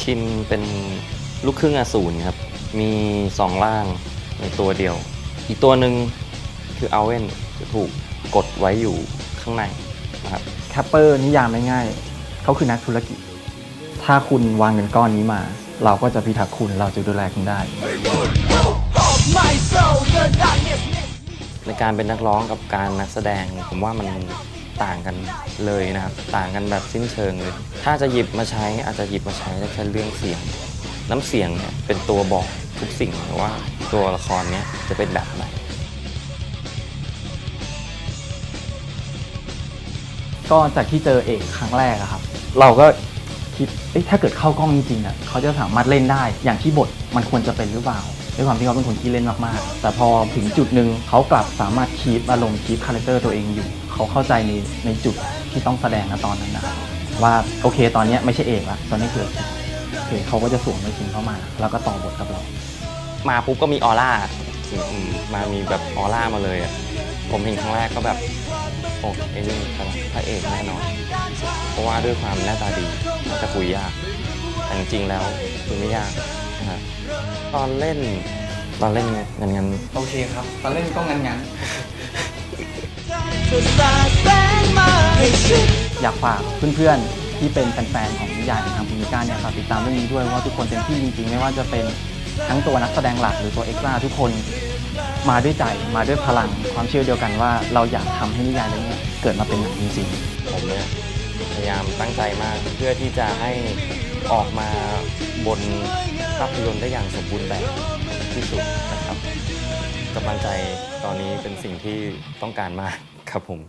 ชินเป็นลูกครึ่งอสูรครับ มีสองร่างในตัวเดียว อีกตัวหนึ่งคือเอาเวนจะถูกกดไว้อยู่ข้างในนะครับ แคปเปอร์นิยามง่ายๆเขาคือนักธุรกิจ ถ้าคุณวางเงินก้อนนี้มา เราก็จะพิทักษ์คุณเราจะดูแลคุณได้ ในการเป็นนักร้องกับการนักแสดงผมว่ามัน ต่างกันเลยนะครับ ต่างกันแบบสิ้นเชิงเลย ถ้าจะหยิบมาใช้อาจจะหยิบมาใช้ได้แค่เรื่องเสียง น้ำเสียงเนี่ยเป็นตัวบอกทุกสิ่งว่าตัวละครเนี้ยจะเป็นแบบไหนก็จากที่เจอเอกครั้งแรกอะครับ เราก็คิดเอ๊ะถ้าเกิดเข้ากล้องจริงๆอะเขาจะสามารถเล่นได้อย่างที่บทมันควรจะเป็นหรือเปล่าด้วยความที่เขาเป็นคนที่เล่นมากๆ แต่พอถึงจุดหนึ่งเขากลับสามารถคีปอารมณ์คีปคาแรคเตอร์ตัวเองอยู่ เขาเข้าใจในในจุดที่ต้องแสดงณตอนนั้นนะครับว่าโอเคตอนเนี้ยไม่ใช่เอกละตอนนี้คือโอเคเขาก็จะสวมไปจริงเข้ามา แล้วก็ต่อบทกับเรา มาปุ๊บก็มีออร่าอืมอืมมามีแบบออร่ามาเลยอะผมเห็นครั้งแรกก็แบบโอ้ไอ้นี่พระเอกแน่นอนเพราะว่าด้วยความหน้าตาดีน่าจะคุยยากแต่จริงๆแล้วคือไม่ยากนะครับตอนเล่นตอนเล่นงั้นงั้นโอเคครับ ตอนเล่นก็งั้นงั้น อยากฝากเพื่อนๆที่เป็นแฟนๆของนิยายของทางพิมิก้าเนี่ยครับติดตามเรื่องนี้ด้วยว่าทุกคนเต็มที่จริงๆ ไม่ว่าจะเป็นทั้งตัวนักแสดงหลักหรือตัวเอ็กซ์ตร้าทุกคนมาด้วยใจมาด้วยพลังความเชื่อเดียวกันว่าเราอยากทำให้นิยายเรื่องนี้เกิดมาเป็นหนังจริงๆ ผมเนี่ยพยายามตั้งใจมากเพื่อที่จะให้ออกมาบนภาพยนตร์ได้อย่างสมบูรณ์แบบที่สุดนะครับกำลังใจตอนนี้เป็นสิ่งที่ต้องการมาก ครับผม